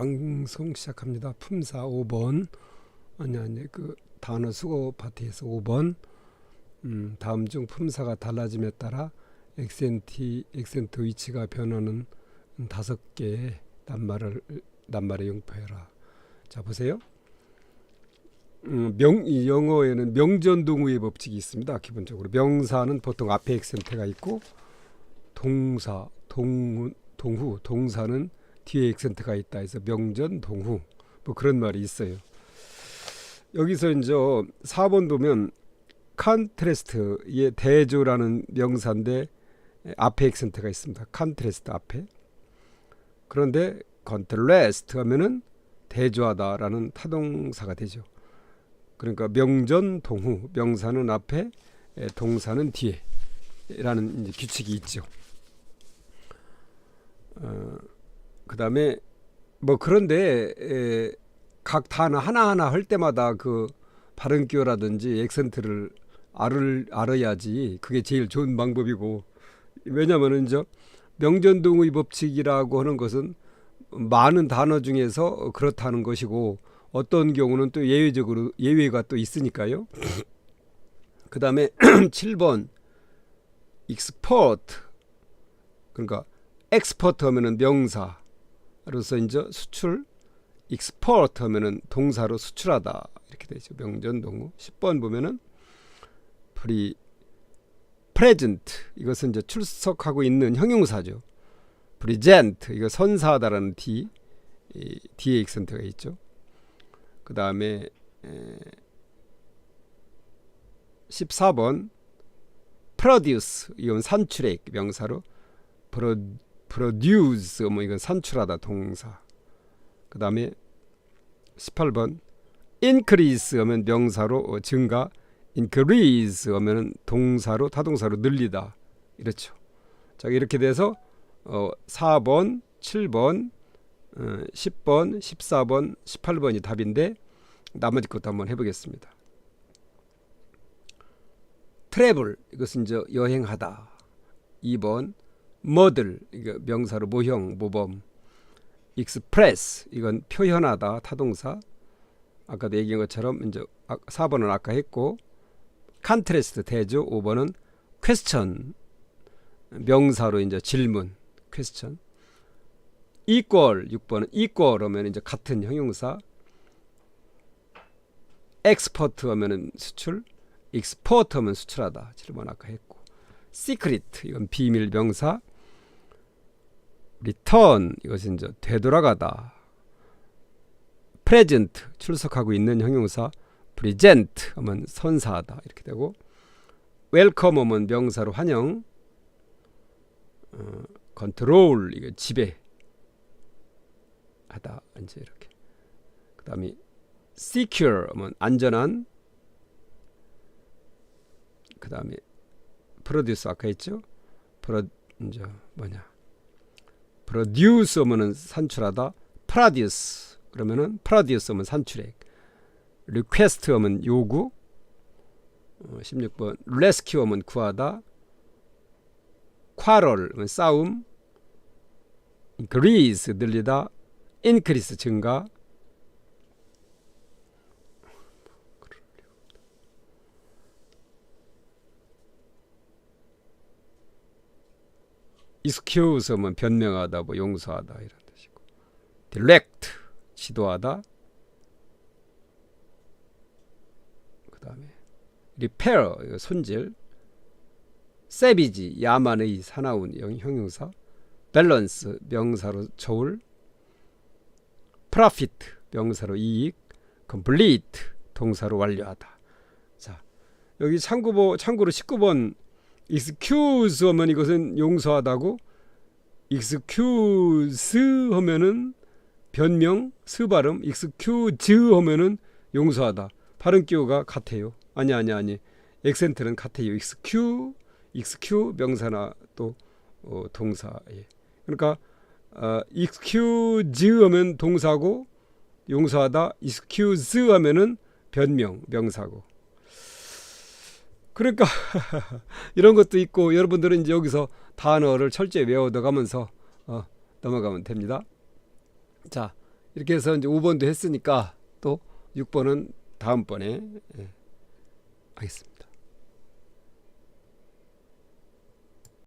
방송 시작합니다. 품사 5번. 아니 아니 그 단어 수거 파트에서 5번. 음, 다음 중 품사가 달라짐에 따라 액센트 액센트 위치가 변하는 다섯 개의 낱말을 낱말에 용포해라. 자 보세요. 음, 명, 이 영어에는 명전동우의 법칙이 있습니다. 기본적으로 명사는 보통 앞에 액센트가 있고 동사, 동, 동후, 동사는 뒤에 액센트가 있다 해서 명전, 동후 뭐 그런 말이 있어요. 여기서 이제 4번 보면 컨트레스트의 대조라는 명사인데 앞에 액센트가 있습니다. 컨트레스트 앞에. 그런데 컨트레스트 하면은 대조하다라는 타동사가 되죠. 그러니까 명전 동후 명사는 앞에 동사는 뒤에라는 규칙이 있죠. 어, 그다음에 뭐 그런데 에, 각 단어 하나하나 할 때마다 그 발음 기호라든지 액센트를 알을 알아야지 그게 제일 좋은 방법이고 왜냐하면 이제 명전동의 법칙이라고 하는 것은 많은 단어 중에서 그렇다는 것이고 어떤 경우는 또 예외적으로 예외가 또 있으니까요. 그 다음에 7번 export 그러니까 export 하면은 명사 로서 이제 수출 export 하면은 동사로 수출하다 이렇게 되죠. 명전동우 10번 보면은 프리 present 이것은 이제 출석하고 있는 형용사죠. present 이거 선사하다라는 d 이, 뒤에 액센트가 있죠. 그 다음에 14번 produce 이건 산출액 명사로 pro, produce 뭐 이건 산출하다 동사 그 다음에 18번 increase 하면 명사로 증가 increase 하면 동사로 타동사로 늘리다 이렇죠 자 이렇게 돼서 어, 4번 7번 어, 10번, 14번, 18번이 답인데 나머지 것도 한번 해보겠습니다. 트래블 이것은 이제 여행하다. 2번 이거 명사로 모형 모범. 익스프레스 이건 표현하다 타동사. 아까도 얘기한 것처럼 이제 4번은 아까 했고 컨트레스트 대조 5번은 퀘스천. 명사로 이제 질문 퀘스천. equal 6번은 equal 하면 이제 같은 형용사. export 하면은 수출 export 하면 수출하다. 7번 아까 했고. secret 이건 비밀 명사 return 이것은 이제 되돌아가다. present 출석하고 있는 형용사 present 하면 선사하다. 이렇게 되고 welcome 하면 명사로 환영 어, control 이거 지배 하다. 이제 이렇게. 그 다음에 secure 하면 안전한 그 다음에 produce 아까 했죠? 프로 이제 뭐냐 produce 하면은 산출하다 produce 그러면은 produce 하면 산출액 request 하면 요구 어, 16번 rescue 하면 구하다 quarrel 하면 싸움 increase 늘리다 인크리스 증가 하면 변명하다 뭐 용서하다 이런 뜻이고. Direct 지도하다. 그 다음에 repair 손질. Savage 야만의 사나운 형용사. 밸런스 명사로 저울. Profit 명사로 이익, complete 동사로 완료하다. 자, 여기 참고보 참고로 19번 excuse 하면 이것은 용서하다고 excuse 하면은 변명 스 발음 excuse 하면은 용서하다. 발음 기호가 같아요. 아니 아니 아니. 액센트는 같아요. excuse excuse 명사나 또 어, 동사. 예. 그러니까 어, excuse 하면 동사고 용서하다 excuse 하면은 변명 명사고 그러니까 이런 것도 있고 여러분들은 이제 여기서 단어를 철저히 외워둬가면서 어, 넘어가면 됩니다. 자 이렇게 해서 이제 5번도 했으니까 또 6번은 다음번에 예, 하겠습니다.